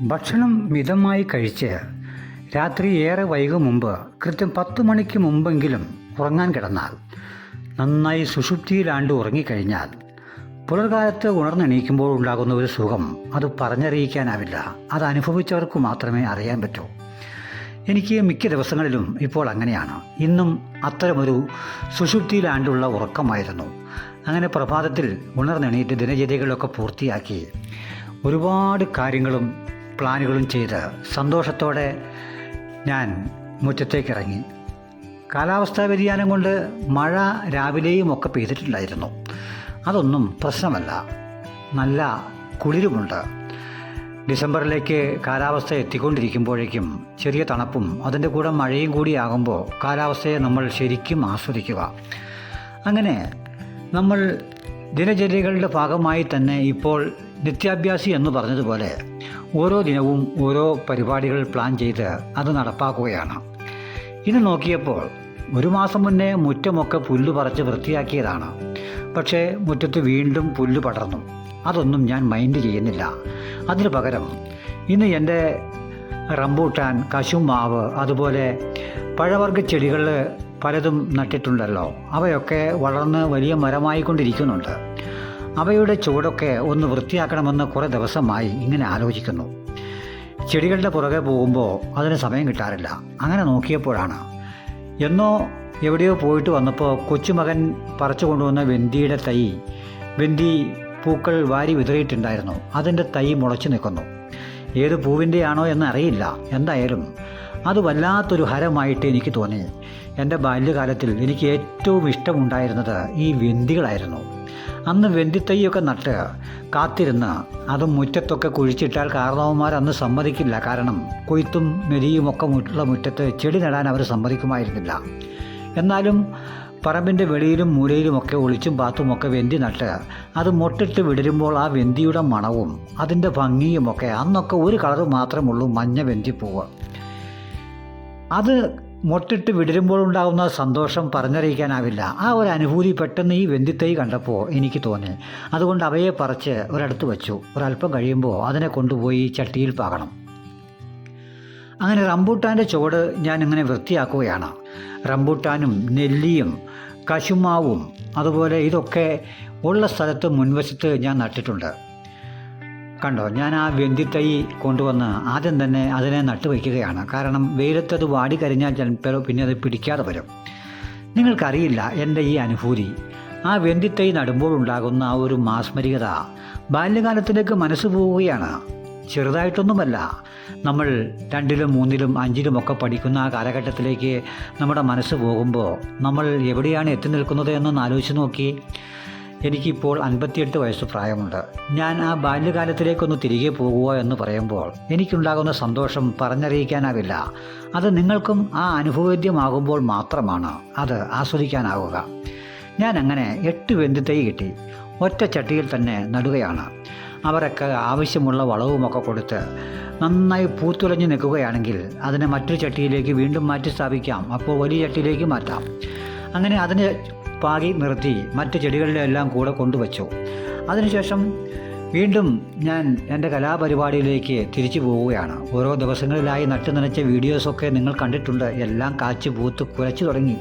ഭക്ഷണം മിതമായി കഴിച്ച് രാത്രി ഏറെ വൈകും മുമ്പ് കൃത്യം പത്ത് മണിക്ക് മുമ്പെങ്കിലും ഉറങ്ങാൻ കിടന്നാൽ നന്നായി സുഷുപ്തിയിലാണ്ട് ഉറങ്ങിക്കഴിഞ്ഞാൽ പുലർകാലത്ത് ഉണർന്നെണീക്കുമ്പോൾ ഉണ്ടാകുന്ന ഒരു സുഖം അത് പറഞ്ഞറിയിക്കാനാവില്ല. അത് അനുഭവിച്ചവർക്ക് മാത്രമേ അറിയാൻ പറ്റൂ. എനിക്ക് മിക്ക ദിവസങ്ങളിലും ഇപ്പോൾ അങ്ങനെയാണ്. ഇന്നും അത്തരമൊരു സുഷുപ്തിയിലാണ്ടുള്ള ഉറക്കമായിരുന്നു. അങ്ങനെ പ്രഭാതത്തിൽ ഉണർന്നെണീറ്റ് ദിനചര്യകളൊക്കെ പൂർത്തിയാക്കി ഒരുപാട് കാര്യങ്ങളും പ്ലാനുകളും ചെയ്ത് സന്തോഷത്തോടെ ഞാൻ മുറ്റത്തേക്കിറങ്ങി. കാലാവസ്ഥാ വ്യതിയാനം കൊണ്ട് മഴ രാവിലെയും ഒക്കെ പെയ്തിട്ടുണ്ടായിരുന്നു. അതൊന്നും പ്രശ്നമല്ല. നല്ല കുളിരുമുണ്ട്. ഡിസംബറിലേക്ക് കാലാവസ്ഥ എത്തിക്കൊണ്ടിരിക്കുമ്പോഴേക്കും ചെറിയ തണുപ്പും അതിന്റെ കൂടെ മഴയും കൂടി ആകുമ്പോൾ കാലാവസ്ഥയെ നമ്മൾ ശരിക്കും ആസ്വദിക്കുക. അങ്ങനെ നമ്മൾ ദിനചര്യകളുടെ ഭാഗമായി തന്നെ ഇപ്പോൾ നിത്യാഭ്യാസി എന്ന് പറഞ്ഞതുപോലെ ഓരോ ദിനവും ഓരോ പരിപാടികൾ പ്ലാൻ ചെയ്ത് അത് നടപ്പാക്കുകയാണ്. ഇത് നോക്കിയപ്പോൾ ഒരു മാസം മുന്നേ മുറ്റമൊക്കെ പുല്ല് പറിച്ച് വൃത്തിയാക്കിയതാണ്. പക്ഷേ മുറ്റത്ത് വീണ്ടും പുല്ല് പടർന്നു. അതൊന്നും ഞാൻ മൈൻഡ് ചെയ്യുന്നില്ല. അതിന് പകരം ഇന്ന് എന്റെ റംബൂട്ടാൻ കശുമാവ് അതുപോലെ പഴവർഗ ചെടികൾ പലതും നട്ടിട്ടുണ്ടല്ലോ. അവയൊക്കെ വളർന്ന് വലിയ മരമായിക്കൊണ്ടിരിക്കുന്നുണ്ട്. അവയുടെ ചുവടൊക്കെ ഒന്ന് വൃത്തിയാക്കണമെന്ന് കുറേ ദിവസമായി ഇങ്ങനെ ആലോചിക്കുന്നു. ചെടികളുടെ പുറകെ പോകുമ്പോൾ അതിന് സമയം കിട്ടാറില്ല. അങ്ങനെ നോക്കിയപ്പോഴാണ്. എന്നോ എവിടെയോ പോയിട്ട് വന്നപ്പോൾ കൊച്ചുമകൻ പറിച്ചു കൊണ്ടുവന്ന വെന്തിയുടെ തൈ വെന്തി പൂക്കൾ വാരി വിതറിയിട്ടുണ്ടായിരുന്നു. അതിന്റെ തൈ മുളച്ചു നിൽക്കുന്നു. ഏത് പൂവിന്റെയാണോ എന്ന് അറിയില്ല. എന്തായാലും അത് വല്ലാത്തൊരു ഹരമായിട്ട് എനിക്ക് തോന്നി. എന്റെ ബാല്യകാലത്തിൽ എനിക്ക് ഏറ്റവും ഇഷ്ടമുണ്ടായിരുന്നത് ഈ വെന്തികളായിരുന്നു. അന്ന് വെന്തിത്തൈയൊക്കെ നട്ട് കാത്തിരുന്ന് അത് മുറ്റത്തൊക്കെ കുഴിച്ചിട്ടാൽ കാരണവന്മാർ അന്ന് സമ്മതിക്കില്ല. കാരണം കൊയ്ത്തും മെലിയുമൊക്കെ ഉള്ള മുറ്റത്ത് ചെടി നടാൻ അവർ സമ്മതിക്കുമായിരുന്നില്ല. എന്നാലും പറമ്പിന്റെ വെളിയിലും മൂലയിലുമൊക്കെ ഒളിച്ചും പാത്തുമൊക്കെ വെന്തി നട്ട് അത് മുട്ടിട്ട് വിടരുമ്പോൾ ആ വെന്തിയുടെ മണവും അതിന്റെ ഭംഗിയുമൊക്കെ അന്നൊക്കെ ഒരു കളറ് മാത്രമുള്ളൂ മഞ്ഞ വെന്തിപ്പൂവ്. അത് മൊട്ടിട്ട് വിടരുമ്പോൾ ഉണ്ടാകുന്ന സന്തോഷം പറഞ്ഞറിയിക്കാനാവില്ല. ആ ഒരു അനുഭൂതി പെട്ടെന്ന് ഈ വെന്തിത്തൈ കണ്ടപ്പോൾ എനിക്ക് തോന്നി. അതുകൊണ്ട് അവയെ പറിച്ച് ഒരിടത്ത് വെച്ചു. ഒരല്പം കഴിയുമ്പോൾ അതിനെ കൊണ്ടുപോയി ചട്ടിയിൽ പാകണം. അങ്ങനെ റംബൂട്ടാന്റെ ചുവട് ഞാൻ ഇങ്ങനെ വൃത്തിയാക്കുകയാണ്. റംബൂട്ടാനും നെല്ലിയും കശുമാവും അതുപോലെ ഇതൊക്കെ ഉള്ള സ്ഥലത്ത് മുൻവശത്ത് ഞാൻ നട്ടിട്ടുണ്ട്. കണ്ടോ ഞാൻ ആ വെന്തിത്തൈ കൊണ്ടുവന്ന് ആദ്യം തന്നെ അതിനെ നട്ടുവയ്ക്കുകയാണ്. കാരണം വെയിലത്തത് വാടിക്കരിഞ്ഞാൽ ചിലപ്പോൾ പിന്നെ അത് പിടിക്കാതെ വരും. നിങ്ങൾക്കറിയില്ല എന്റെ ഈ അനുഭൂതി. ആ വെന്തിത്തൈ നടുമ്പോൾ ഉണ്ടാകുന്ന ആ ഒരു മാസ്മരികത ബാല്യകാലത്തിലേക്ക് മനസ്സ് പോവുകയാണ്. ചെറുതായിട്ടൊന്നുമല്ല നമ്മൾ രണ്ടിലും മൂന്നിലും അഞ്ചിലും ഒക്കെ പഠിക്കുന്ന ആ കാലഘട്ടത്തിലേക്ക് നമ്മുടെ മനസ്സ് പോകുമ്പോൾ നമ്മൾ എവിടെയാണ് എത്തി നിൽക്കുന്നത് എന്നൊന്ന് ആലോചിച്ച് നോക്കി. എനിക്കിപ്പോൾ അൻപത്തിയെട്ട് വയസ്സ് പ്രായമുണ്ട്. ഞാൻ ആ ബാല്യകാലത്തിലേക്കൊന്ന് തിരികെ പോകുക എന്ന് പറയുമ്പോൾ എനിക്കുണ്ടാകുന്ന സന്തോഷം പറഞ്ഞറിയിക്കാനാവില്ല. അത് നിങ്ങൾക്കും ആ അനുഭവവേദ്യമാകുമ്പോൾ മാത്രമാണ്. അത് ആസ്വദിക്കാനാവുക. ഞാൻ അങ്ങനെ എട്ട് വെന്തിത്തൈ കിട്ടി. ഒറ്റ ചട്ടിയിൽ തന്നെ നടുകയാണ്. അവരൊക്കെ ആവശ്യമുള്ള വളവുമൊക്കെ കൊടുത്ത് നന്നായി പൂത്തുലഞ്ഞു നിൽക്കുകയാണെങ്കിൽ അതിനെ മറ്റൊരു ചട്ടിയിലേക്ക് വീണ്ടും മാറ്റി സ്ഥാപിക്കാം അപ്പോൾ വലിയ ചട്ടിയിലേക്ക് മാറ്റാം. അങ്ങനെ അതിനെ പാകി നിർത്തി മറ്റ് ചെടികളുടെ എല്ലാം കൂടെ കൊണ്ടുവച്ചു. അതിനുശേഷം വീണ്ടും ഞാൻ എന്റെ കലാപരിപാടിയിലേക്ക് തിരിച്ചു പോവുകയാണ്. ഓരോ ദിവസങ്ങളിലായി നട്ടു നനച്ച വീഡിയോസൊക്കെ നിങ്ങൾ കണ്ടിട്ടുണ്ട്. എല്ലാം കാച്ച് പൂത്ത് കുലച്ചു തുടങ്ങി.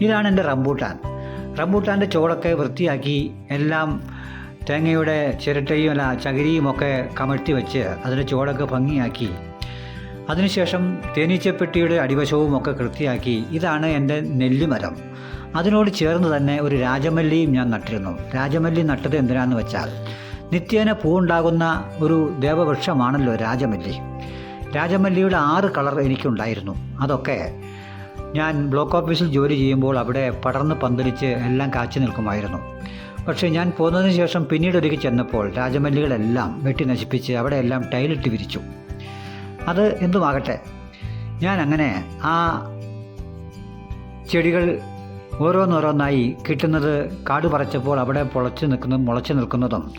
ഇതാണ് എന്റെ റംബൂട്ടാൻ. റംബൂട്ടാന്റെ ചോടൊക്കെ വൃത്തിയാക്കി എല്ലാം തേങ്ങയുടെ ചിരട്ടയും അല്ല ചകിരിയുമൊക്കെ കമഴ്ത്തി വെച്ച് അതിന്റെ ചോടൊക്കെ ഭംഗിയാക്കി. അതിനുശേഷം തേനീച്ചപ്പെട്ടിയുടെ അടിവശവും ഒക്കെ വൃത്തിയാക്കി ഇതാണ് എന്റെ നെല്ലിമരം. അതിനോട് ചേർന്ന് തന്നെ ഒരു രാജമല്ലിയും ഞാൻ നട്ടിരുന്നു. രാജമല്ലി നട്ടത് എന്തിനാന്ന് വെച്ചാൽ നിത്യേന പൂവുണ്ടാകുന്ന ഒരു ദേവവൃക്ഷമാണല്ലോ രാജമല്ലി. രാജമല്ലിയുടെ ആറ് കളർ എനിക്കുണ്ടായിരുന്നു. അതൊക്കെ ഞാൻ ബ്ലോക്ക് ഓഫീസിൽ ജോലി ചെയ്യുമ്പോൾ അവിടെ പടർന്ന് പന്തലിച്ച് എല്ലാം കാച്ചു നിൽക്കുമായിരുന്നു. പക്ഷേ ഞാൻ പോന്നതിന് ശേഷം പിന്നീട് ഒരുക്കി ചെന്നപ്പോൾ രാജമല്ലികളെല്ലാം വെട്ടി നശിപ്പിച്ച് അവിടെയെല്ലാം ടൈലിട്ട് വിരിച്ചു. അത് എന്തുമാകട്ടെ? ഞാൻ അങ്ങനെ ആ ചെടികൾ ഓരോന്നോരോന്നായി കിട്ടുന്നത് കാട് പറിച്ചപ്പോൾ അവിടെ പൊളച്ച് നിൽക്കുന്ന മുളച്ചു നിൽക്കുന്നതും.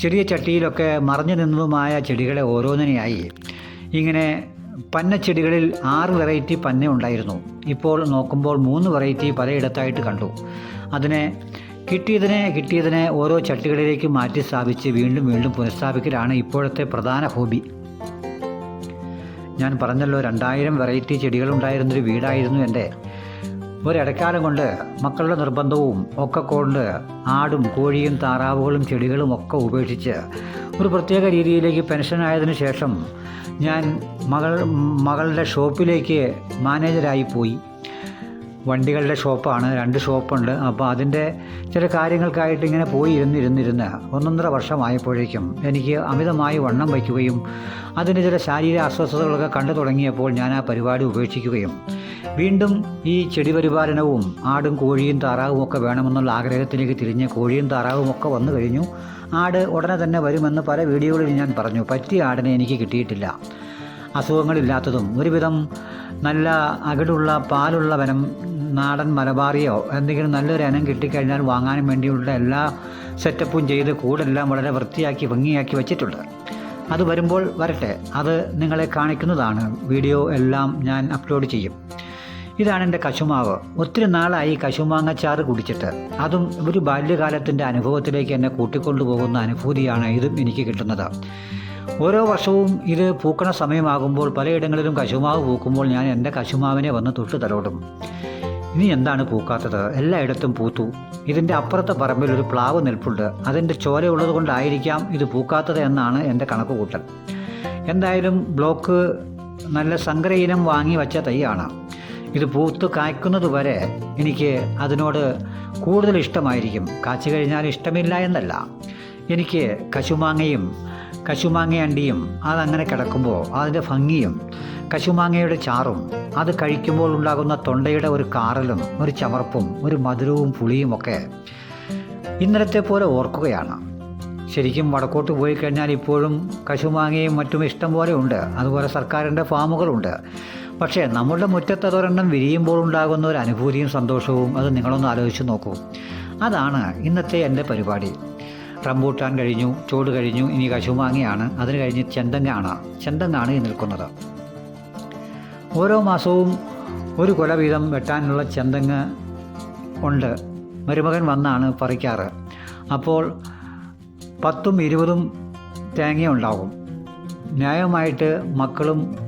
ചെറിയ ചട്ടിയിലൊക്കെ മറഞ്ഞു നിന്നതുമായ ചെടികളെ ഓരോന്നിനെയായി. ഇങ്ങനെ പന്നച്ചെടികളിൽ ആറ് വെറൈറ്റി പന്ന ഉണ്ടായിരുന്നു. ഇപ്പോൾ നോക്കുമ്പോൾ മൂന്ന് വെറൈറ്റി പലയിടത്തായിട്ട് കണ്ടു. അതിനെ കിട്ടിയതിനെ കിട്ടിയതിനെ ഓരോ ചട്ടികളിലേക്ക് മാറ്റി സ്ഥാപിച്ച് വീണ്ടും വീണ്ടും പുനഃസ്ഥാപിക്കലാണ് ഇപ്പോഴത്തെ പ്രധാന ഹോബി. ഞാൻ പറഞ്ഞല്ലോ രണ്ടായിരം വെറൈറ്റി ചെടികളുണ്ടായിരുന്നൊരു വീടായിരുന്നു എന്റെ. ഒരിടക്കാലം കൊണ്ട് മക്കളുടെ നിർബന്ധവും ഒക്കെ കൊണ്ട് ആടും കോഴിയും താറാവുകളും ചെടികളും ഒക്കെ ഉപേക്ഷിച്ച് ഒരു പ്രത്യേക രീതിയിലേക്ക് പെൻഷനായതിനു ശേഷം ഞാൻ മകൾ മകളുടെ ഷോപ്പിലേക്ക് മാനേജരായി പോയി. വണ്ടികളുടെ ഷോപ്പാണ് രണ്ട് ഷോപ്പുണ്ട്. അപ്പോൾ അതിന്റെ ചില കാര്യങ്ങൾക്കായിട്ട് ഇങ്ങനെ പോയി ഇരുന്നിരുന്നിരുന്ന് ഒന്നൊന്നര വർഷമായപ്പോഴേക്കും എനിക്ക് അമിതമായി വണ്ണം വയ്ക്കുകയും അതിന്റെ ചില ശാരീരിക അസ്വസ്ഥതകളൊക്കെ കണ്ടു തുടങ്ങിയപ്പോൾ ഞാൻ ആ പരിപാടി ഉപേക്ഷിക്കുകയും വീണ്ടും ഈ ചെടി പരിപാലനവും ആടും കോഴിയും താറാവും ഒക്കെ വേണമെന്നുള്ള ആഗ്രഹത്തിലേക്ക് തിരിഞ്ഞ് കോഴിയും താറാവും ഒക്കെ വന്നു കഴിഞ്ഞു. ആട് ഉടനെ തന്നെ വരുമെന്ന് പല വീഡിയോകളിൽ ഞാൻ പറഞ്ഞു. പറ്റിയ ആടിനെ എനിക്ക് കിട്ടിയിട്ടില്ല. അസുഖങ്ങളില്ലാത്തതും ഒരുവിധം നല്ല അകിടുള്ള പാലുള്ള വനം നാടൻ മലബാറിയോ എന്തെങ്കിലും നല്ലൊരു ഇനം കിട്ടിക്കഴിഞ്ഞാൽ വാങ്ങാനും വേണ്ടിയുള്ള എല്ലാ സെറ്റപ്പും ചെയ്ത് കൂടെല്ലാം വളരെ വൃത്തിയാക്കി ഭംഗിയാക്കി വെച്ചിട്ടുണ്ട്. അത് വരുമ്പോൾ വരട്ടെ. അത് നിങ്ങളെ കാണിക്കുന്നതാണ്. വീഡിയോ എല്ലാം ഞാൻ അപ്ലോഡ് ചെയ്യും. ഇതാണ് എന്റെ കശുമാവ്. ഒത്തിരി നാളായി കശുമാങ്ങ ചാറ് കുടിച്ചിട്ട്. അതും ഒരു ബാല്യകാലത്തിന്റെ അനുഭവത്തിലേക്ക് എന്നെ കൂട്ടിക്കൊണ്ടുപോകുന്ന അനുഭൂതിയാണ് ഇതും എനിക്ക് കിട്ടുന്നത്. ഓരോ വർഷവും ഇത് പൂക്കണ സമയമാകുമ്പോൾ പലയിടങ്ങളിലും കശുമാവ് പൂക്കുമ്പോൾ ഞാൻ എന്റെ കശുമാവിനെ വന്ന് തൊട്ട് തലോടും. ഇനി എന്താണ് പൂക്കാത്തത്? എല്ലായിടത്തും പൂത്തു. ഇതിന്റെ അപ്പുറത്തെ പറമ്പിൽ ഒരു പ്ലാവ് നിൽപ്പുണ്ട്. അതിന്റെ ചോരയുള്ളത് കൊണ്ടായിരിക്കാം ഇത് പൂക്കാത്തത് എന്നാണ് എന്റെ കണക്കുകൂട്ടൽ. എന്തായാലും ബ്ലോക്ക് നല്ല സങ്കര ഇനം വാങ്ങി വച്ച തൈയാണ്. ഇത് പൂത്ത് കായ്ക്കുന്നത് വരെ എനിക്ക് അതിനോട് കൂടുതൽ ഇഷ്ടമായിരിക്കും. കാച്ചു കഴിഞ്ഞാൽ ഇഷ്ടമില്ല എന്നല്ല. എനിക്ക് കശുമാങ്ങയും കശുമാങ്ങ കശുമാങ്ങയണ്ടിയും അതങ്ങനെ കിടക്കുമ്പോൾ അതിന്റെ ഭംഗിയും കശുമാങ്ങയുടെ ചാറും അത് കഴിക്കുമ്പോൾ ഉണ്ടാകുന്ന തൊണ്ടയുടെ ഒരു കാറലും ഒരു ചമർപ്പും ഒരു മധുരവും പുളിയും ഒക്കെ ഇന്നലത്തെ പോലെ ഓർക്കുകയാണ്. ശരിക്കും വടക്കോട്ട് പോയി കഴിഞ്ഞാൽ ഇപ്പോഴും കശുമാങ്ങയും മറ്റും ഇഷ്ടം പോലെ ഉണ്ട്. അതുപോലെ സർക്കാരിന്റെ ഫാമുകളുണ്ട്. പക്ഷേ നമ്മളുടെ മുറ്റത്ത് അതൊരെണ്ണം വിരിയുമ്പോൾ ഉണ്ടാകുന്ന ഒരു അനുഭൂതിയും സന്തോഷവും അത് നിങ്ങളൊന്ന് ആലോചിച്ച് നോക്കൂ. അതാണ് ഇന്നത്തെ എന്റെ പരിപാടി. റംബൂട്ടാൻ കഴിഞ്ഞു ചോട് കഴിഞ്ഞു ഇനി കശുമാങ്ങയാണ്. അതിന് കഴിഞ്ഞ് ചെന്തങ്ങാണ് ചെന്തങ്ങാണ് ഈ നിൽക്കുന്നത്. ഓരോ മാസവും ഒരു കൊല വീതം വെട്ടാനുള്ള ചെന്തങ്ങ് ഉണ്ട്. മരുമകൻ വന്നാണ് പറിക്കാറ്. അപ്പോൾ പത്തും ഇരുപതും തേങ്ങ ഉണ്ടാകും ന്യായമായിട്ട് മക്കളും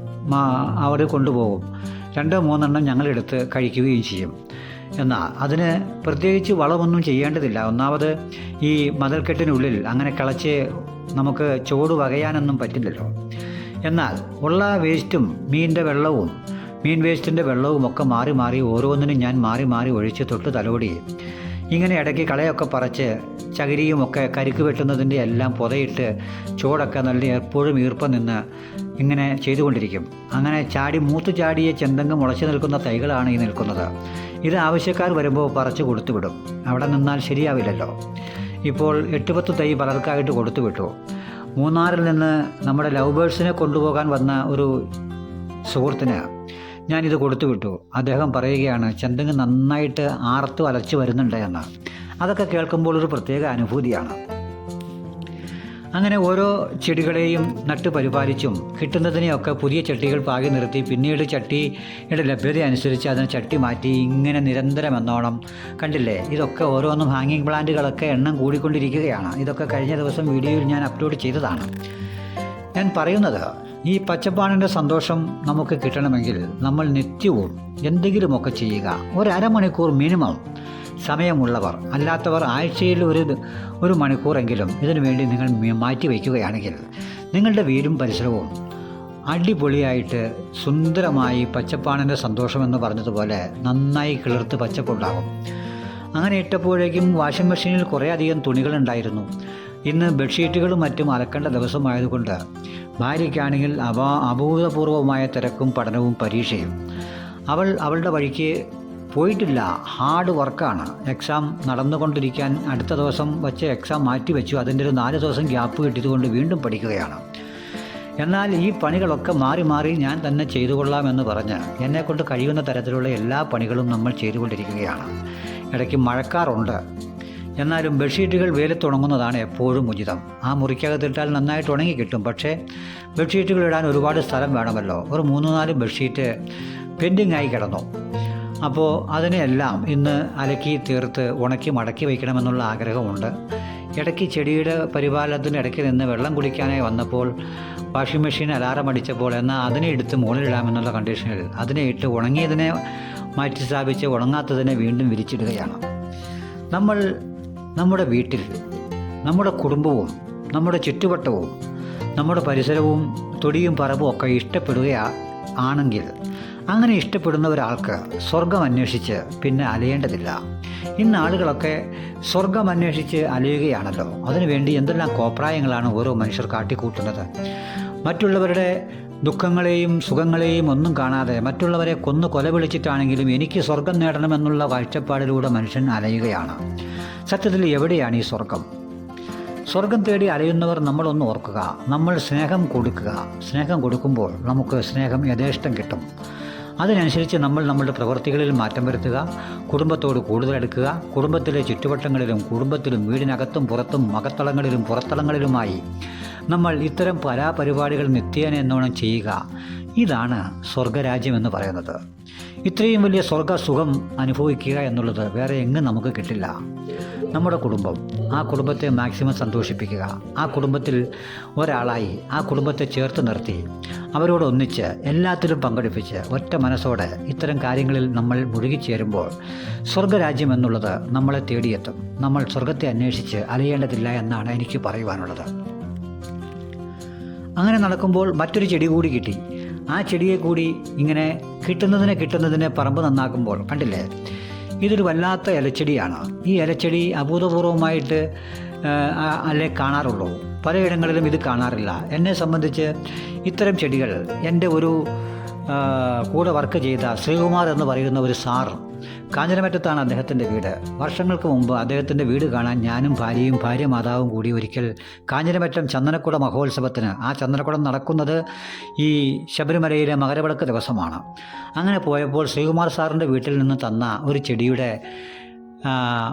അവർ കൊണ്ടുപോകും. രണ്ടോ മൂന്നെണ്ണം ഞങ്ങളെടുത്ത് കഴിക്കുകയും ചെയ്യും. എന്നാൽ അതിന് പ്രത്യേകിച്ച് വളമൊന്നും ചെയ്യേണ്ടതില്ല. ഒന്നാമത് ഈ മതിൽക്കെട്ടിനുള്ളിൽ അങ്ങനെ കിളച്ച് നമുക്ക് ചോട് വകയാനൊന്നും പറ്റില്ലല്ലോ. എന്നാൽ ഉള്ള വേസ്റ്റും മീനിന്റെ വെള്ളവും മീൻ വേസ്റ്റിന്റെ വെള്ളവും ഒക്കെ മാറി മാറി ഓരോന്നിനും ഞാൻ മാറി മാറി ഒഴിച്ച് തൊട്ട് തലോടി. ഇങ്ങനെ ഇടയ്ക്ക് കളയൊക്കെ പറിച്ച് ചകിരിയുമൊക്കെ കരുക്ക് വെട്ടുന്നതിന്റെ എല്ലാം പുതയിട്ട് ചോടൊക്കെ നല്ല എപ്പോഴും ഈർപ്പം നിന്ന് ഇങ്ങനെ ചെയ്തുകൊണ്ടിരിക്കും. അങ്ങനെ ചാടി മൂത്തു ചാടിയ ചെന്തങ്ങ് മുളച്ചു നിൽക്കുന്ന തൈകളാണ് ഈ നിൽക്കുന്നത്. ഇത് ആവശ്യക്കാർ വരുമ്പോൾ പറിച്ചു കൊടുത്തു വിടും. അവിടെ നിന്നാൽ ശരിയാവില്ലല്ലോ. ഇപ്പോൾ എട്ടുപത്ത് തൈ പലർക്കായിട്ട് കൊടുത്തു വിട്ടു. മൂന്നാറിൽ നിന്ന് നമ്മുടെ ലവ് ബേഴ്സിനെ കൊണ്ടുപോകാൻ വന്ന ഒരു സുഹൃത്തിന് ഞാനിത് കൊടുത്തു വിട്ടു അദ്ദേഹം പറയുകയാണ് ചെന്തെങ്ങ് നന്നായിട്ട് ആർത്ത് വലച്ചു വരുന്നുണ്ട് എന്ന്. അതൊക്കെ കേൾക്കുമ്പോൾ ഒരു പ്രത്യേക അനുഭൂതിയാണ്. അങ്ങനെ ഓരോ ചെടികളെയും നട്ട് പരിപാലിച്ചും കിട്ടുന്നതിനെയൊക്കെ പുതിയ ചട്ടികൾ പാകി നിർത്തി പിന്നീട് ചട്ടിയുടെ ലഭ്യത അനുസരിച്ച് അതിന് ചട്ടി മാറ്റി ഇങ്ങനെ നിരന്തരം എന്നോണം. കണ്ടില്ലേ? ഇതൊക്കെ ഓരോന്നും ഹാങ്ങിങ് പ്ലാന്റുകളൊക്കെ എണ്ണം കൂടിക്കൊണ്ടിരിക്കുകയാണ്. ഇതൊക്കെ കഴിഞ്ഞ ദിവസം വീഡിയോയിൽ ഞാൻ അപ്ലോഡ് ചെയ്തതാണ്. ഞാൻ പറയുന്നത് ഈ പച്ചപ്പാണിന്റെ സന്തോഷം നമുക്ക് കിട്ടണമെങ്കിൽ നമ്മൾ നിത്യവും എന്തെങ്കിലുമൊക്കെ ചെയ്യുക. ഒരു മിനിമം സമയമുള്ളവർ അല്ലാത്തവർ ആഴ്ചയിൽ ഒരു ഒരു മണിക്കൂറെങ്കിലും ഇതിനു വേണ്ടി നിങ്ങൾ മാറ്റി വയ്ക്കുകയാണെങ്കിൽ നിങ്ങളുടെ വീടും പരിസരവും അടിപൊളിയായിട്ട് സുന്ദരമായി പച്ചപ്പാണിന്റെ സന്തോഷമെന്ന് പറഞ്ഞതുപോലെ നന്നായി കിളിർത്ത് പച്ചപ്പുണ്ടാകും. അങ്ങനെ ഇട്ടപ്പോഴേക്കും വാഷിംഗ് മെഷീനിൽ കുറേയധികം തുണികളുണ്ടായിരുന്നു ഇന്ന് ബെഡ്ഷീറ്റുകളും മറ്റും അലക്കേണ്ട ദിവസമായതുകൊണ്ട് ഭാര്യയ്ക്കാണെങ്കിൽ അവ അഭൂതപൂർവമായ തിരക്കും പഠനവും പരീക്ഷയും. അവൾ അവളുടെ വഴിക്ക് പോയിട്ടില്ല. ഹാർഡ് വർക്കാണ്. എക്സാം നടന്നുകൊണ്ടിരിക്കാൻ അടുത്ത ദിവസം വച്ച് എക്സാം മാറ്റി വെച്ചു അതിന്റെ ഒരു നാല് ദിവസം ഗ്യാപ്പ് കിട്ടിയതുകൊണ്ട് വീണ്ടും പഠിക്കുകയാണ്. എന്നാൽ ഈ പണികളൊക്കെ മാറി മാറി ഞാൻ തന്നെ ചെയ്തു കൊള്ളാമെന്ന് പറഞ്ഞ് എന്നെക്കൊണ്ട് കഴിയുന്ന തരത്തിലുള്ള എല്ലാ പണികളും നമ്മൾ ചെയ്തുകൊണ്ടിരിക്കുകയാണ്. ഇടയ്ക്ക് മഴക്കാറുണ്ട്. എന്നാലും ബെഡ്ഷീറ്റുകൾ വേലത്തുണങ്ങുന്നതാണ് എപ്പോഴും ഉചിതം. ആ മുറിക്കകത്തിട്ടാൽ നന്നായിട്ട് ഉണങ്ങി കിട്ടും. പക്ഷേ ബെഡ്ഷീറ്റുകൾ ഇടാൻ ഒരുപാട് സ്ഥലം വേണമല്ലോ. ഒരു മൂന്ന് നാല് ബെഡ്ഷീറ്റ് പെൻഡിങ് ആയി കിടന്നു. അപ്പോൾ അതിനെയെല്ലാം ഇന്ന് അലക്കി തീർത്ത് ഉണക്കി മടക്കി വയ്ക്കണമെന്നുള്ള ആഗ്രഹമുണ്ട്. ഇടയ്ക്ക് ചെടിയുടെ പരിപാലനത്തിന് ഇടയ്ക്ക് നിന്ന് വെള്ളം കുടിക്കാനായി വന്നപ്പോൾ വാഷിംഗ് മെഷീൻ അലാറം അടിച്ചപ്പോൾ എന്നാൽ അതിനെ എടുത്ത് മുകളിലിടാമെന്നുള്ള കണ്ടീഷനിൽ അതിനെ ഇട്ട് ഉണങ്ങിയതിനെ മാറ്റി സ്ഥാപിച്ച് ഉണങ്ങാത്തതിനെ വീണ്ടും വിരിച്ചിടുകയാണ്. നമ്മൾ നമ്മുടെ വീട്ടിൽ നമ്മുടെ കുടുംബവും നമ്മുടെ ചുറ്റുവട്ടവും നമ്മുടെ പരിസരവും തൊടിയും പറവും ഒക്കെ ഇഷ്ടപ്പെടുക ആണെങ്കിൽ അങ്ങനെ ഇഷ്ടപ്പെടുന്ന ഒരാൾക്ക് സ്വർഗം അന്വേഷിച്ച് പിന്നെ അലയേണ്ടതില്ല. ഇന്ന് ആളുകളൊക്കെ സ്വർഗം അന്വേഷിച്ച് അലയുകയാണല്ലോ. അതിനുവേണ്ടി എന്തെല്ലാം കോപ്രായങ്ങളാണ് ഓരോ മനുഷ്യർ കാട്ടിക്കൂട്ടുന്നത്? മറ്റുള്ളവരുടെ ദുഃഖങ്ങളെയും സുഖങ്ങളെയും ഒന്നും കാണാതെ മറ്റുള്ളവരെ കൊന്നു കൊലവിളിച്ചിട്ടാണെങ്കിലും എനിക്ക് സ്വർഗം നേടണമെന്നുള്ള കാഴ്ചപ്പാടിലൂടെ മനുഷ്യൻ അലയുകയാണ്. സത്യത്തിൽ എവിടെയാണ് ഈ സ്വർഗം? സ്വർഗം തേടി അലയുന്നവർ നമ്മളൊന്ന് ഓർക്കുക. നമ്മൾ സ്നേഹം കൊടുക്കുക. സ്നേഹം കൊടുക്കുമ്പോൾ നമുക്ക് സ്നേഹം യഥേഷ്ടം കിട്ടും. അതിനനുസരിച്ച് നമ്മൾ നമ്മുടെ പ്രവൃത്തികളിൽ മാറ്റം വരുത്തുക കുടുംബത്തോട് കൂടുതൽ അടുക്കുക. കുടുംബത്തിലെ ചുറ്റുവട്ടങ്ങളിലും കുടുംബത്തിലും വീടിനകത്തും പുറത്തും മകത്തളങ്ങളിലും പുറത്തളങ്ങളിലുമായി നമ്മൾ ഇത്തരം പരാപരിപാടികൾ നിത്യേന എന്നോണം ചെയ്യുക. ഇതാണ് സ്വർഗരാജ്യം എന്ന് പറയുന്നത്. ഇത്രയും വലിയ സ്വർഗസുഖം അനുഭവിക്കുക എന്നുള്ളത് വേറെ എങ്ങും നമുക്ക് കിട്ടില്ല. നമ്മുടെ കുടുംബം ആ കുടുംബത്തെ മാക്സിമം സന്തോഷിപ്പിക്കുക. ആ കുടുംബത്തിൽ ഒരാളായി ആ കുടുംബത്തെ ചേർത്ത് നിർത്തി അവരോട് ഒന്നിച്ച് എല്ലാത്തിലും പങ്കെടുപ്പിച്ച് ഒറ്റ മനസ്സോടെ ഇത്തരം കാര്യങ്ങളിൽ നമ്മൾ മുഴുകിച്ചേരുമ്പോൾ സ്വർഗരാജ്യം എന്നുള്ളത് നമ്മളെ തേടിയെത്തും. നമ്മൾ സ്വർഗത്തെ അന്വേഷിച്ച് അലയേണ്ടതില്ല എന്നാണ് എനിക്ക് പറയുവാനുള്ളത്. അങ്ങനെ നടക്കുമ്പോൾ മറ്റൊരു ചെടി കൂടി കിട്ടി. ആ ചെടിയെ കൂടി ഇങ്ങനെ കിട്ടുന്നതിനെ കിട്ടുന്നതിനെ പറമ്പ് നന്നാക്കുമ്പോൾ കണ്ടില്ലേ? ഇതൊരു വല്ലാത്ത ഇലച്ചെടിയാണ്. ഈ ഇലച്ചെടി അഭൂതപൂർവമായിട്ട് അല്ലെ കാണാറുള്ളൂ. പലയിടങ്ങളിലും ഇത് കാണാറില്ല. എന്നെ സംബന്ധിച്ച് ഇത്തരം ചെടികൾ എന്റെ ഒരു കൂടെ വർക്ക് ചെയ്ത ശ്രീകുമാർ എന്ന് പറയുന്ന ഒരു സാർ കാഞ്ഞിരമറ്റത്താണ് അദ്ദേഹത്തിന്റെ വീട്. വർഷങ്ങൾക്ക് മുമ്പ് അദ്ദേഹത്തിന്റെ വീട് കാണാൻ ഞാനും ഭാര്യയും ഭാര്യ മാതാവും കൂടി ഒരിക്കൽ കാഞ്ഞിരമറ്റം ചന്ദനക്കുട മഹോത്സവത്തിന്. ആ ചന്ദനക്കുടം നടക്കുന്നത് ഈ ശബരിമലയിലെ മകരവിളക്ക് ദിവസമാണ്. അങ്ങനെ പോയപ്പോൾ ശ്രീകുമാർ സാറിന്റെ വീട്ടിൽ നിന്ന് തന്ന ഒരു ചെടിയുടെ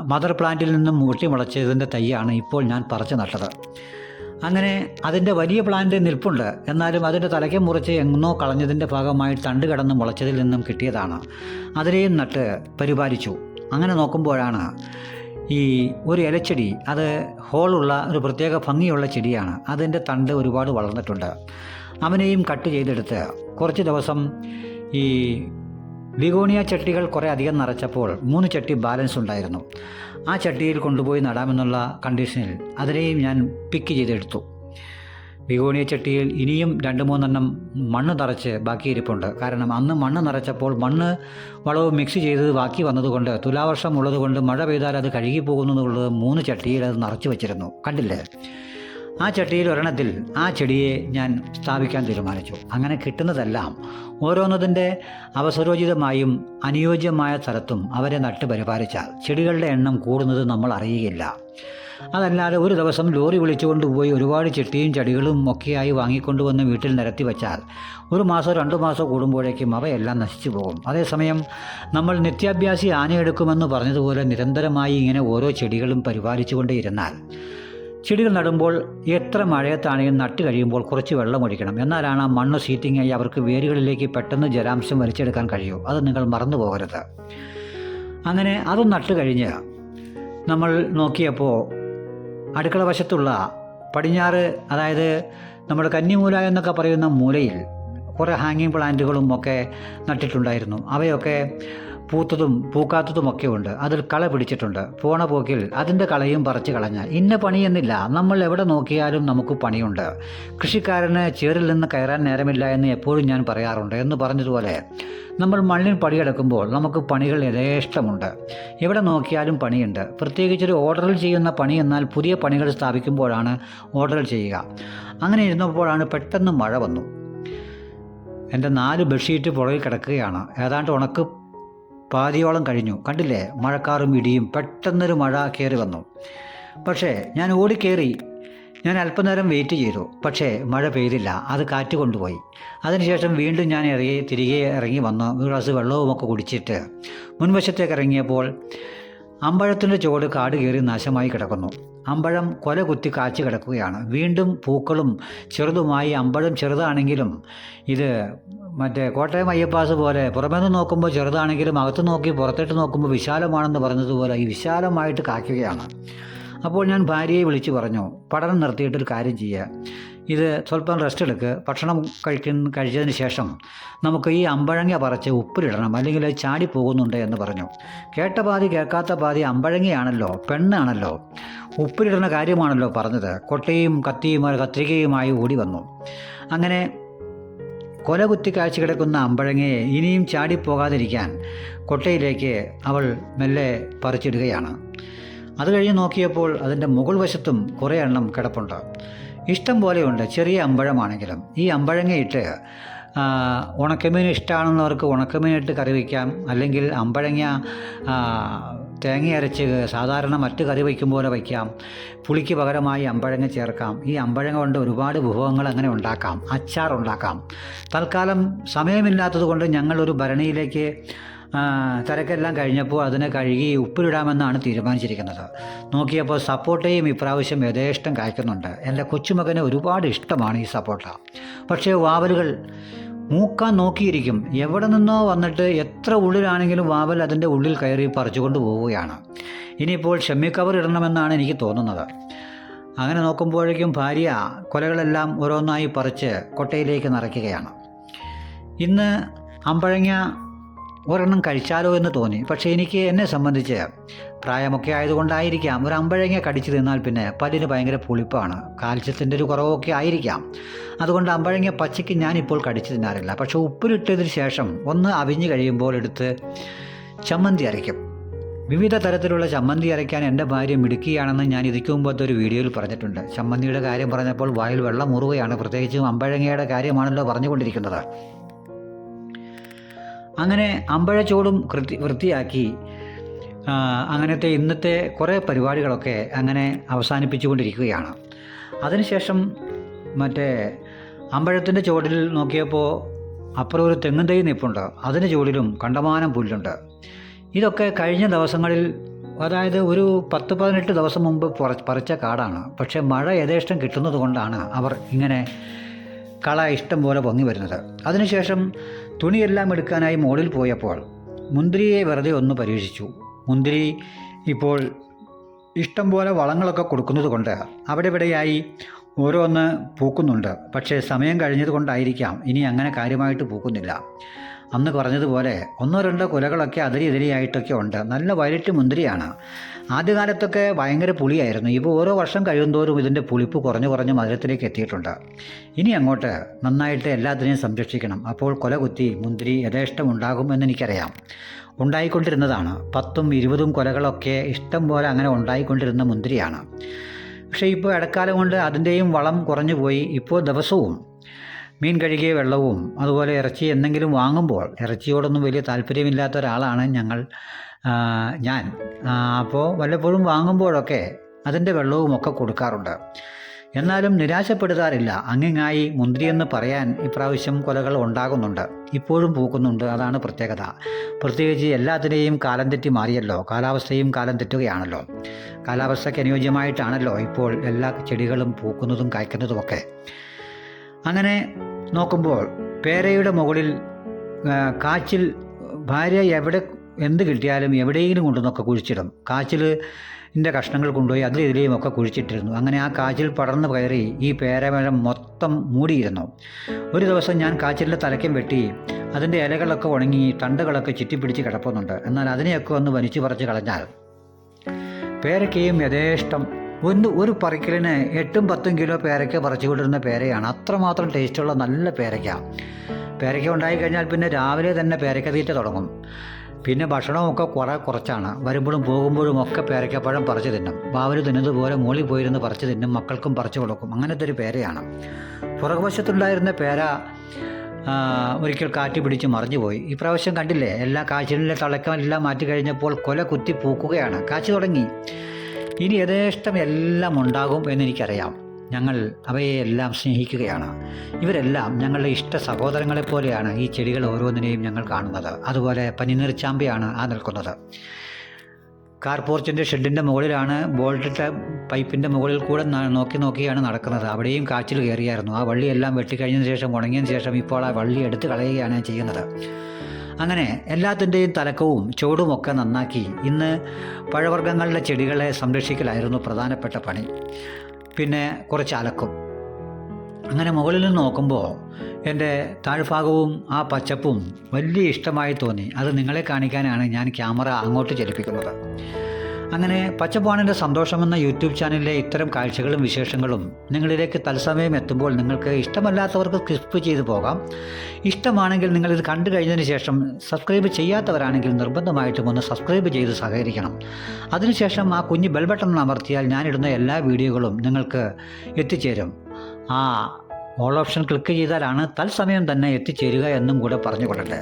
മദർ പ്ലാന്റിൽ നിന്നും മുട്ടി മുളച്ചതിന്റെ തൈയാണ് ഇപ്പോൾ ഞാൻ പറിച്ചു നട്ടത്. അങ്ങനെ അതിന്റെ വലിയ പ്ലാന്റ് നിൽപ്പുണ്ട്. എന്നാലും അതിന്റെ തലയ്ക്ക് മുറിച്ച് എങ്ങോ കളഞ്ഞതിന്റെ ഭാഗമായി തണ്ട് കിടന്ന് മുളച്ചതിൽ നിന്നും കിട്ടിയതാണ്. അതിനെയും നട്ട് പരിപാലിച്ചു. അങ്ങനെ നോക്കുമ്പോഴാണ് ഈ ഒരു ഇലച്ചെടി അത് ഹോളുള്ള ഒരു പ്രത്യേക ഭംഗിയുള്ള ചെടിയാണ്. അതിന്റെ തണ്ട് ഒരുപാട് വളർന്നിട്ടുണ്ട്. അവനെയും കട്ട് ചെയ്തെടുത്ത് കുറച്ച് ദിവസം ഈ ബിഗോണിയ ചട്ടികൾ കുറേ അധികം നിറച്ചപ്പോൾ മൂന്ന് ചട്ടി ബാലൻസ് ഉണ്ടായിരുന്നു. ആ ചട്ടിയിൽ കൊണ്ടുപോയി നടാമെന്നുള്ള കണ്ടീഷനിൽ അതിനെയും ഞാൻ പിക്ക് ചെയ്തെടുത്തു. വിഗോണിയ ചട്ടിയിൽ ഇനിയും രണ്ട് മൂന്നെണ്ണം മണ്ണ് നിറച്ച് ബാക്കിയിരിപ്പുണ്ട് കാരണം അന്ന് മണ്ണ് നിറച്ചപ്പോൾ മണ്ണ് വളവ് മിക്സ് ചെയ്ത് ബാക്കി വന്നതുകൊണ്ട് തുലാവർഷം ഉള്ളതുകൊണ്ട് മഴ പെയ്താൽ അത് കഴുകി പോകുന്നതുള്ളത് മൂന്ന് ചട്ടിയിൽ അത് നിറച്ച് വെച്ചിരുന്നു. കണ്ടില്ലേ? ആ ചട്ടിയിൽ ഒരെണ്ണത്തിൽ ആ ചെടിയെ ഞാൻ സ്ഥാപിക്കാൻ തീരുമാനിച്ചു. അങ്ങനെ കിട്ടുന്നതെല്ലാം ഓരോന്നതിന്റെ അവസരോചിതമായും അനുയോജ്യമായ സ്ഥലത്തും അവരെ നട്ട് പരിപാലിച്ചാൽ ചെടികളുടെ എണ്ണം കൂടുന്നത് നമ്മൾ അറിയുകയില്ല. അതല്ലാതെ ഒരു ദിവസം ലോറി വിളിച്ചുകൊണ്ട് പോയി ഒരുപാട് ചെട്ടിയും ചെടികളും ഒക്കെയായി വാങ്ങിക്കൊണ്ടുവന്ന് വീട്ടിൽ നിരത്തി വെച്ചാൽ ഒരു മാസം രണ്ട് മാസം കൂടുമ്പോഴേക്കും അവയെല്ലാം നശിച്ചു പോകും. അതേസമയം നമ്മൾ നിത്യാഭ്യാസി ആനയെടുക്കുമെന്ന് പറഞ്ഞതുപോലെ നിരന്തരമായി ഇങ്ങനെ ഓരോ ചെടികളും പരിപാലിച്ചുകൊണ്ടേയിരുന്നാൽ ചെടികൾ നടുമ്പോൾ എത്ര മഴയത്താണെങ്കിലും നട്ട് കഴിയുമ്പോൾ കുറച്ച് വെള്ളം ഒഴിക്കണം. എന്നാലാണ് ആ മണ്ണ് സീറ്റിംഗ് ആയി അവർക്ക് വേരുകളിലേക്ക് പെട്ടെന്ന് ജലാംശം വലിച്ചെടുക്കാൻ കഴിയൂ. അത് നിങ്ങൾ മറന്നു പോകരുത്. അങ്ങനെ അത് നട്ട് കഴിഞ്ഞ് നമ്മൾ നോക്കിയപ്പോൾ അടുക്കള വശത്തുള്ള പടിഞ്ഞാറ് അതായത് നമ്മുടെ കന്നിമൂല എന്നൊക്കെ പറയുന്ന മൂലയിൽ കുറേ ഹാങ്ങിങ് പ്ലാന്റുകളും ഒക്കെ നട്ടിട്ടുണ്ടായിരുന്നു. അവയൊക്കെ പൂത്തതും പൂക്കാത്തതുമൊക്കെ ഉണ്ട് അതിൽ കള പിടിച്ചിട്ടുണ്ട്. പോണ പോക്കിൽ അതിന്റെ കളയും പറിച്ചു കളഞ്ഞ്. ഇന്ന പണിയെന്നില്ല. നമ്മൾ എവിടെ നോക്കിയാലും നമുക്ക് പണിയുണ്ട്. കൃഷിക്കാരന് ചേറിൽ നിന്ന് കയറാൻ നേരമില്ല എന്ന് എപ്പോഴും ഞാൻ പറയാറുണ്ട് എന്ന് പറഞ്ഞതുപോലെ നമ്മൾ മണ്ണിൽ പണിയെടുക്കുമ്പോൾ നമുക്ക് പണികൾ യഥേഷ്ടമുണ്ട്. എവിടെ നോക്കിയാലും പണിയുണ്ട്. പ്രത്യേകിച്ചൊരു ഓർഡറിൽ ചെയ്യുന്ന പണി എന്നാൽ പുതിയ പണികൾ സ്ഥാപിക്കുമ്പോഴാണ് ഓർഡറിൽ ചെയ്യുക. അങ്ങനെ ഇരുന്നപ്പോഴാണ് പെട്ടെന്ന് മഴ വന്നു. എന്റെ നാല് ബെഡ്ഷീറ്റ് പുറകിൽ കിടക്കുകയാണ്. ഏതാണ്ട് ഉണക്ക് പാതിയോളം കഴിഞ്ഞു. കണ്ടില്ലേ? മഴക്കാറും ഇടിയും പെട്ടെന്നൊരു മഴ കയറി വന്നു. പക്ഷേ ഞാൻ ഓടിക്കേറി. ഞാൻ അല്പനേരം വെയിറ്റ് ചെയ്തു. പക്ഷേ മഴ പെയ്തില്ല. അത് കാറ്റ് കൊണ്ടുപോയി. അതിനുശേഷം വീണ്ടും ഞാൻ ഇറങ്ങി തിരികെ ഇറങ്ങി വന്ന്. ഒരു ഗ്ലാസ് വെള്ളവുമൊക്കെ കുടിച്ചിട്ട് മുൻവശത്തേക്ക് ഇറങ്ങിയപ്പോൾ അമ്പഴത്തിന്റെ ചുവട് കാട് കയറി നാശമായി കിടക്കുന്നു. അമ്പഴം കൊല കുത്തി കാച്ചു കിടക്കുകയാണ്. വീണ്ടും പൂക്കളും ചെറുതുമായി അമ്പഴം ചെറുതാണെങ്കിലും ഇത് മറ്റേ കോട്ടയം അയ്യപ്പാസ് പോലെ പുറമേ നിന്ന് നോക്കുമ്പോൾ ചെറുതാണെങ്കിലും അകത്ത് നോക്കി പുറത്തേട്ട് നോക്കുമ്പോൾ വിശാലമാണെന്ന് പറഞ്ഞതുപോലെ ഈ വിശാലമായിട്ട് കാക്കുകയാണ് അപ്പോൾ ഞാൻ ഭാര്യയെ വിളിച്ചു പറഞ്ഞു പഠനം നിർത്തിയിട്ടൊരു കാര്യം ചെയ്യുക ഇത് സ്വല്പം റെസ്റ്റ് എടുക്കുക ഭക്ഷണം കഴിക്കുന്ന കഴിച്ചതിന് ശേഷം നമുക്ക് ഈ അമ്പഴങ്ങ പറിച്ച് ഉപ്പിലിടണം. അല്ലെങ്കിൽ അത് ചാടി പോകുന്നുണ്ട് എന്ന് പറഞ്ഞു. കേട്ട പാതി കേൾക്കാത്ത പാതി അമ്പഴങ്ങയാണല്ലോ പെണ്ണാണല്ലോ. ഉപ്പിലിടുന്ന കാര്യമാണല്ലോ പറഞ്ഞത്. കൊട്ടയും കത്തിയും കത്രികയുമായി ഓടി വന്നു. അങ്ങനെ കൊലകുത്തി കാഴ്ച കിടക്കുന്ന അമ്പഴങ്ങയെ ഇനിയും ചാടിപ്പോകാതിരിക്കാൻ കൊട്ടയിലേക്ക് അവൾ മെല്ലെ പറിച്ചിടുകയാണ്. അത് കഴിഞ്ഞ് നോക്കിയപ്പോൾ അതിന്റെ മുകൾ വശത്തും കുറേ എണ്ണം കിടപ്പുണ്ട്. ഇഷ്ടം പോലെയുണ്ട് ചെറിയ അമ്പഴമാണെങ്കിലും. ഈ അമ്പഴങ്ങയിട്ട് ഉണക്കമീൻ ഇഷ്ടമാണെന്നവർക്ക് ഉണക്കമീനിട്ട് കറി വയ്ക്കാം. അല്ലെങ്കിൽ അമ്പഴങ്ങ തേങ്ങ അരച്ച് സാധാരണ മറ്റ് കറി വയ്ക്കും പോലെ വയ്ക്കാം. പുളിക്ക് പകരമായി അമ്പഴങ്ങ ചേർക്കാം. ഈ അമ്പഴങ്ങ കൊണ്ട് ഒരുപാട് വിഭവങ്ങൾ അങ്ങനെ ഉണ്ടാക്കാം. അച്ചാർ ഉണ്ടാക്കാം. തൽക്കാലം സമയമില്ലാത്തത് കൊണ്ട് ഞങ്ങളൊരു ഭരണിയിലേക്ക് തിരക്കെല്ലാം കഴിഞ്ഞപ്പോൾ അതിനെ കഴുകി ഉപ്പിലിടാമെന്നാണ് തീരുമാനിച്ചിരിക്കുന്നത്. നോക്കിയപ്പോൾ സപ്പോട്ടയും ഇപ്രാവശ്യം യഥേഷ്ടം കായ്ക്കുന്നുണ്ട്. എന്റെ കൊച്ചുമകന് ഒരുപാട് ഇഷ്ടമാണ് ഈ സപ്പോട്ട. പക്ഷേ വാവലുകൾ മൂക്കാൻ നോക്കിയിരിക്കും. എവിടെ നിന്നോ വന്നിട്ട് എത്ര ഉള്ളിലാണെങ്കിലും വാവൽ അതിന്റെ ഉള്ളിൽ കയറി പറിച്ചുകൊണ്ട് പോവുകയാണ്. ഇനിയിപ്പോൾ ഷമ്മി കവർ ഇടണമെന്നാണ് എനിക്ക് തോന്നുന്നത്. അങ്ങനെ നോക്കുമ്പോഴേക്കും ഭാര്യ കൊലകളെല്ലാം ഓരോന്നായി പറിച്ച് കൊട്ടയിലേക്ക് നിറയ്ക്കുകയാണ്. ഇന്ന് അമ്പഴങ്ങ ഒരെണ്ണം കഴിച്ചാലോ എന്ന് തോന്നി. പക്ഷേ എനിക്ക് എന്നെ സംബന്ധിച്ച് പ്രായമൊക്കെ ആയതുകൊണ്ടായിരിക്കാം ഒരു അമ്പഴങ്ങ കടിച്ചു തിന്നാൽ പിന്നെ പല്ലിന് ഭയങ്കര പുളിപ്പാണ്. കാൽസ്യത്തിന്റെ ഒരു കുറവൊക്കെ ആയിരിക്കാം. അതുകൊണ്ട് അമ്പഴങ്ങ പച്ചയ്ക്ക് ഞാനിപ്പോൾ കടിച്ചു തിന്നാറില്ല. പക്ഷേ ഉപ്പിലിട്ടതിന് ശേഷം ഒന്ന് അവിഞ്ഞ് കഴിയുമ്പോൾ എടുത്ത് ചമ്മന്തി അരയ്ക്കും. വിവിധ തരത്തിലുള്ള ചമ്മന്തി അരയ്ക്കാൻ എന്റെ ഭാര്യ മിടുക്കിയാണെന്ന് ഞാൻ ഇതിക്ക് മുമ്പത്തെ ഒരു വീഡിയോയിൽ പറഞ്ഞിട്ടുണ്ട്. ചമ്മന്തിയുടെ കാര്യം പറഞ്ഞപ്പോൾ വായിൽ വെള്ളം മുറുകയാണ്. പ്രത്യേകിച്ചും അമ്പഴങ്ങയുടെ കാര്യമാണല്ലോ പറഞ്ഞുകൊണ്ടിരിക്കുന്നത്. അങ്ങനെ അമ്പഴച്ചോടും കൃതി വൃത്തിയാക്കി അങ്ങനത്തെ ഇന്നത്തെ കുറേ പരിപാടികളൊക്കെ അങ്ങനെ അവസാനിപ്പിച്ചുകൊണ്ടിരിക്കുകയാണ്. അതിനുശേഷം മറ്റേ അമ്പഴത്തിന്റെ ചുവട്ടിൽ നോക്കിയപ്പോൾ അപ്പുറം ഒരു തെങ്ങും തൈ നിപ്പുണ്ട്. അതിന് ചുവടിലും കണ്ടമാനം പുല്ലുണ്ട്. ഇതൊക്കെ കഴിഞ്ഞ ദിവസങ്ങളിൽ അതായത് ഒരു പത്ത് പതിനെട്ട് ദിവസം മുമ്പ് പറ പറിച്ച കാടാണ്. പക്ഷേ മഴ യഥേഷ്ടം കിട്ടുന്നത് കൊണ്ടാണ് അവർ ഇങ്ങനെ കള ഇഷ്ടം പോലെ പൊങ്ങി വരുന്നത്. അതിനുശേഷം തുണിയെല്ലാം എടുക്കാനായി മുകളിൽ പോയപ്പോൾ മുന്തിരിയെ വെറുതെ ഒന്ന് പരീക്ഷിച്ചു. മുന്തിരി ഇപ്പോൾ ഇഷ്ടം പോലെ വളങ്ങളൊക്കെ കൊടുക്കുന്നത് കൊണ്ട് അവിടെ ഇവിടെയായി ഓരോന്ന് പൂക്കുന്നുണ്ട്. പക്ഷേ സമയം കഴിഞ്ഞത് കൊണ്ടായിരിക്കാം ഇനി അങ്ങനെ കാര്യമായിട്ട് പൂക്കുന്നില്ല. അന്ന് പറഞ്ഞതുപോലെ ഒന്നോ രണ്ടോ കുലകളൊക്കെ അതിരി എതിരിയായിട്ടൊക്കെ ഉണ്ട്. നല്ല വയലറ്റ് മുന്തിരിയാണ്. ആദ്യകാലത്തൊക്കെ ഭയങ്കര പുളിയായിരുന്നു. ഇപ്പോൾ ഓരോ വർഷം കഴിയുന്തോറും ഇതിന്റെ പുളിപ്പ് കുറഞ്ഞു കുറഞ്ഞ് മധുരത്തിലേക്ക് എത്തിയിട്ടുണ്ട്. ഇനി അങ്ങോട്ട് നന്നായിട്ട് എല്ലാത്തിനെയും സംരക്ഷിക്കണം. അപ്പോൾ കൊല കുത്തി മുന്തിരി യഥേഷ്ടം ഉണ്ടാകുമെന്ന് എനിക്കറിയാം. ഉണ്ടായിക്കൊണ്ടിരുന്നതാണ്. പത്തും ഇരുപതും കൊലകളൊക്കെ ഇഷ്ടം പോലെ അങ്ങനെ ഉണ്ടായിക്കൊണ്ടിരുന്ന മുന്തിരിയാണ്. പക്ഷേ ഇപ്പോൾ ഇടക്കാലം കൊണ്ട് അതിന്റെയും വളം കുറഞ്ഞു പോയി. ഇപ്പോൾ ദിവസവും മീൻ കഴുകിയ വെള്ളവും അതുപോലെ ഇറച്ചി എന്തെങ്കിലും വാങ്ങുമ്പോൾ ഇറച്ചിയോടൊന്നും വലിയ താല്പര്യമില്ലാത്ത ഒരാളാണ് ഞങ്ങൾ ഞാൻ. അപ്പോൾ വല്ലപ്പോഴും വാങ്ങുമ്പോഴൊക്കെ അതിന്റെ വെള്ളവും ഒക്കെ കൊടുക്കാറുണ്ട്. എന്നാലും നിരാശപ്പെടുത്താറില്ല. അങ്ങിങ്ങായി മുന്തിരിയെന്ന് പറയാൻ ഇപ്രാവശ്യം കൊലകൾ ഉണ്ടാകുന്നുണ്ട്. ഇപ്പോഴും പൂക്കുന്നുണ്ട്. അതാണ് പ്രത്യേകത. പ്രത്യേകിച്ച് എല്ലാത്തിനെയും കാലം തെറ്റി മാറിയല്ലോ. കാലാവസ്ഥയും കാലം തെറ്റുകയാണല്ലോ. കാലാവസ്ഥയ്ക്ക് അനുയോജ്യമായിട്ടാണല്ലോ ഇപ്പോൾ എല്ലാ ചെടികളും പൂക്കുന്നതും കായ്ക്കുന്നതുമൊക്കെ. അങ്ങനെ നോക്കുമ്പോൾ പേരയുടെ മുകളിൽ കാച്ചിൽ ഭാര്യ എവിടെ എന്ത് കിട്ടിയാലും എവിടെയെങ്കിലും കൊണ്ടുവന്നൊക്കെ കുഴിച്ചിടും. കാച്ചിലിന്റെ കഷ്ണങ്ങൾ കൊണ്ടുപോയി അതിലും ഇതിലെയും ഒക്കെ കുഴിച്ചിട്ടിരുന്നു. അങ്ങനെ ആ കാച്ചിൽ പടർന്നു കയറി ഈ പേരമരം മൊത്തം മൂടിയിരുന്നു. ഒരു ദിവസം ഞാൻ കാച്ചിലിന്റെ തലയ്ക്കും വെട്ടി അതിന്റെ ഇലകളൊക്കെ ഉണങ്ങി തണ്ടുകളൊക്കെ ചുറ്റിപ്പിടിച്ച് കിടപ്പുന്നുണ്ട്. എന്നാൽ അതിനെയൊക്കെ ഒന്ന് വലിച്ചു പറിച്ച് കളഞ്ഞാൽ പേരയ്ക്കയും യഥേഷ്ടം ഒന്ന് ഒരു പറിക്കലിന് എട്ടും പത്തും കിലോ പേരയ്ക്ക പറിച്ചു കൊണ്ടിരുന്ന പേരയാണ്. അത്രമാത്രം ടേസ്റ്റുള്ള നല്ല പേരയ്ക്ക. പേരയ്ക്ക ഉണ്ടായി കഴിഞ്ഞാൽ പിന്നെ രാവിലെ തന്നെ പേരയ്ക്ക തീറ്റ തുടങ്ങും. പിന്നെ ഭക്ഷണമൊക്കെ കുറേ കുറച്ചാണ്. വരുമ്പോഴും പോകുമ്പോഴും ഒക്കെ പേരയ്ക്കപ്പഴം പറിച്ചു തിന്നും. ബാവര് തിന്നതുപോലെ മുകളിൽ പോയിരുന്ന് പറിച്ചു തിന്നും. മക്കൾക്കും പറിച്ചു കൊടുക്കും. അങ്ങനത്തെ ഒരു പേരയാണ്. പുറകുവശത്തുണ്ടായിരുന്ന പേര ഒരിക്കൽ കാറ്റ് പിടിച്ച് മറിഞ്ഞുപോയി ഇപ്രാവശ്യം കണ്ടില്ലേ? എല്ലാ കാച്ചിലിലെ തളക്കമെല്ലാം മാറ്റി കഴിഞ്ഞപ്പോൾ കൊല കുത്തി പൂക്കുകയാണ്. കാച്ചു തുടങ്ങി. ഇനി യഥേഷ്ടം എല്ലാം ഉണ്ടാകും എന്നെനിക്കറിയാം. ഞങ്ങൾ അവയെ എല്ലാം സ്നേഹിക്കുകയാണ്. ഇവരെല്ലാം ഞങ്ങളുടെ ഇഷ്ട സഹോദരങ്ങളെ പോലെയാണ് ഈ ചെടികൾ ഓരോന്നിനെയും ഞങ്ങൾ കാണുന്നത്. അതുപോലെ പനിനീർച്ചാമ്പയാണ് ആ നിൽക്കുന്നത്. കാർപോർച്ചിന്റെ ഷെഡിന്റെ മുകളിലാണ് ബോൾട്ടിട്ട പൈപ്പിന്റെ മുകളിൽ കൂടെ നോക്കി നോക്കിയാണ് നടക്കുന്നത്. അവിടെയും കാച്ചിൽ കയറിയായിരുന്നു. ആ വള്ളിയെല്ലാം വെട്ടിക്കഴിഞ്ഞതിന് ശേഷം ഉണങ്ങിയതിന് ശേഷം ഇപ്പോൾ ആ വള്ളി എടുത്ത് കളയുകയാണ് ചെയ്യുന്നത്. അങ്ങനെ എല്ലാത്തിന്റെയും തലക്കവും ചുവടുമൊക്കെ നന്നാക്കി ഇന്ന് പഴവർഗങ്ങളുടെ ചെടികളെ സംരക്ഷിക്കലായിരുന്നു പ്രധാനപ്പെട്ട പണി. പിന്നെ കുറച്ച് അലക്കും. അങ്ങനെ മുകളിൽ നിന്ന് നോക്കുമ്പോൾ എന്റെ താഴ്ഭാഗവും ആ പച്ചപ്പും വലിയ ഇഷ്ടമായി തോന്നി. അത് നിങ്ങളെ കാണിക്കാനാണ് ഞാൻ ക്യാമറ അങ്ങോട്ട് ചലിപ്പിക്കുന്നത്. അങ്ങനെ പച്ചപ്പാണിന്റെ സന്തോഷമെന്ന യൂട്യൂബ് ചാനലിലെ ഇത്തരം കാഴ്ചകളും വിശേഷങ്ങളും നിങ്ങളിലേക്ക് തത്സമയം എത്തുമ്പോൾ നിങ്ങൾക്ക് ഇഷ്ടമല്ലാത്തവർക്ക് സ്കിപ്പ് ചെയ്തു പോകാം. ഇഷ്ടമാണെങ്കിൽ നിങ്ങളിത് കണ്ടു കഴിഞ്ഞതിന് ശേഷം സബ്സ്ക്രൈബ് ചെയ്യാത്തവരാണെങ്കിൽ നിർബന്ധമായിട്ടും ഒന്ന് സബ്സ്ക്രൈബ് ചെയ്ത് സഹകരിക്കണം. അതിനുശേഷം ആ കുഞ്ഞ് ബെൽ ബട്ടൺ അമർത്തിയാൽ ഞാനിടുന്ന എല്ലാ വീഡിയോകളും നിങ്ങൾക്ക് എത്തിച്ചേരും. ആ ഓൾ ഓപ്ഷൻ ക്ലിക്ക് ചെയ്താലാണ് തത്സമയം തന്നെ എത്തിച്ചേരുക എന്നും കൂടെ പറഞ്ഞുകൊള്ളട്ടെ.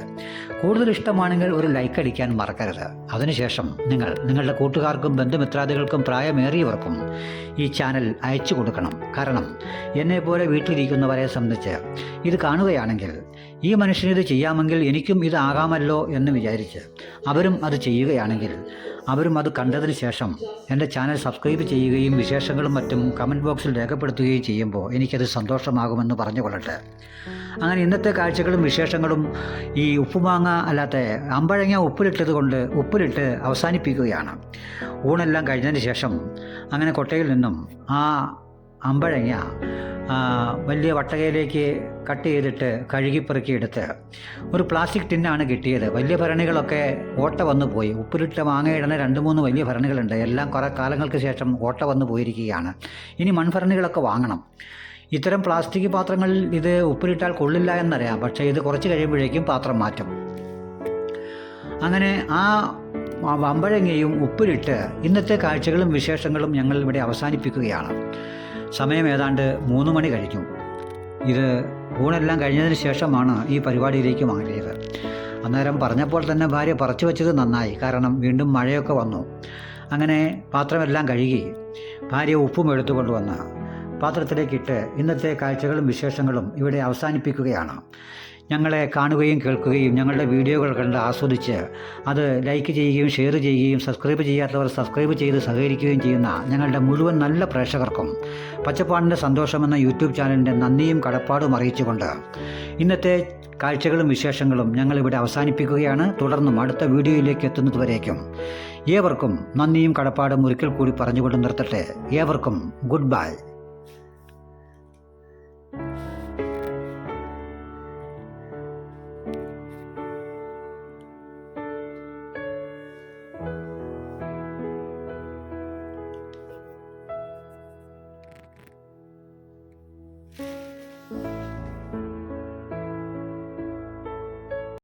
കൂടുതൽ ഇഷ്ടമാണെങ്കിൽ ഒരു ലൈക്ക് അടിക്കാൻ മറക്കരുത്. അതിനുശേഷം നിങ്ങൾ നിങ്ങളുടെ കൂട്ടുകാർക്കും ബന്ധുമിത്രാദികൾക്കും പ്രായമേറിയവർക്കും ഈ ചാനൽ അയച്ചു കൊടുക്കണം. കാരണം എന്നെപ്പോലെ വീട്ടിലിരിക്കുന്നവരെ സംബന്ധിച്ച് ഇത് കാണുകയാണെങ്കിൽ ഈ മനുഷ്യന് ഇത് ചെയ്യാമെങ്കിൽ എനിക്കും ഇത് ആകാമല്ലോ എന്ന് വിചാരിച്ച് അവരും അത് ചെയ്യുകയാണെങ്കിൽ അവരും അത് കണ്ടതിന് ശേഷം എന്റെ ചാനൽ സബ്സ്ക്രൈബ് ചെയ്യുകയും വിശേഷങ്ങളും മറ്റും കമന്റ് ബോക്സിൽ രേഖപ്പെടുത്തുകയും ചെയ്യുമ്പോൾ എനിക്കത് സന്തോഷമാകുമെന്ന് പറഞ്ഞുകൊള്ളട്ടെ. അങ്ങനെ ഇന്നത്തെ കാഴ്ചകളും വിശേഷങ്ങളും ഈ ഉപ്പുമാങ്ങ അല്ലാത്ത അമ്പഴങ്ങ ഉപ്പിലിട്ടത് കൊണ്ട് ഉപ്പിലിട്ട് അവസാനിപ്പിക്കുകയാണ്. ഊണെല്ലാം കഴിഞ്ഞതിന് ശേഷം അങ്ങനെ കൊട്ടയിൽ നിന്നും ആ അമ്പഴങ്ങ വലിയ വട്ടകയിലേക്ക് കട്ട് ചെയ്തിട്ട് കഴുകിപ്പെറുക്കിയെടുത്ത് ഒരു പ്ലാസ്റ്റിക് ടിന്നാണ് കിട്ടിയത്. വലിയ ഭരണികളൊക്കെ ഓട്ട വന്നു പോയി. ഉപ്പിലിട്ട മാങ്ങയിടുന്ന രണ്ട് മൂന്ന് വലിയ ഭരണികളുണ്ട്. എല്ലാം കുറേ കാലങ്ങൾക്ക് ശേഷം ഓട്ട വന്നു പോയിരിക്കുകയാണ്. ഇനി മൺഭരണികളൊക്കെ വാങ്ങണം. ഇത്തരം പ്ലാസ്റ്റിക് പാത്രങ്ങളിൽ ഇത് ഉപ്പിലിട്ടാൽ കൊള്ളില്ല എന്നറിയാം. പക്ഷേ ഇത് കുറച്ച് കഴിയുമ്പോഴേക്കും പാത്രം മാറ്റും. അങ്ങനെ ആ വമ്പഴങ്ങയും ഉപ്പിലിട്ട് ഇന്നത്തെ കാഴ്ചകളും വിശേഷങ്ങളും ഞങ്ങൾ ഇവിടെ അവസാനിപ്പിക്കുകയാണ്. സമയം ഏതാണ്ട് മൂന്ന് മണി കഴിഞ്ഞു. ഇത് ഊണെല്ലാം കഴിഞ്ഞതിന് ശേഷമാണ് ഈ പരിപാടിയിലേക്ക് മാറിയത്. അന്നേരം പറഞ്ഞപ്പോൾ തന്നെ ഭാര്യ പറിച്ചു വെച്ചത് നന്നായി കാരണം വീണ്ടും മഴയൊക്കെ വന്നു. അങ്ങനെ പാത്രമെല്ലാം കഴുകി ഭാര്യ ഉപ്പും എടുത്തുകൊണ്ടുവന്ന് പാത്രത്തിലേക്കിട്ട് ഇന്നത്തെ കാഴ്ചകളും വിശേഷങ്ങളും ഇവിടെ അവസാനിപ്പിക്കുകയാണ്. ഞങ്ങളെ കാണുകയും കേൾക്കുകയും ഞങ്ങളുടെ വീഡിയോകൾ കണ്ട് ആസ്വദിച്ച് അത് ലൈക്ക് ചെയ്യുകയും ഷെയർ ചെയ്യുകയും സബ്സ്ക്രൈബ് ചെയ്യാത്തവർ സബ്സ്ക്രൈബ് ചെയ്ത് സഹകരിക്കുകയും ചെയ്യുന്ന ഞങ്ങളുടെ മുഴുവൻ നല്ല പ്രേക്ഷകർക്കും പച്ചപ്പാടിന്റെ സന്തോഷമെന്ന യൂട്യൂബ് ചാനലിന്റെ നന്ദിയും കടപ്പാടും അറിയിച്ചുകൊണ്ട് ഇന്നത്തെ കാഴ്ചകളും വിശേഷങ്ങളും ഞങ്ങളിവിടെ അവസാനിപ്പിക്കുകയാണ്. തുടർന്നും അടുത്ത വീഡിയോയിലേക്ക് എത്തുന്നതുവരേക്കും. ഏവർക്കും നന്ദിയും കടപ്പാടും ഒരിക്കൽ കൂടി പറഞ്ഞുകൊണ്ട് നിർത്തട്ടെ. ഏവർക്കും ഗുഡ് ബൈ.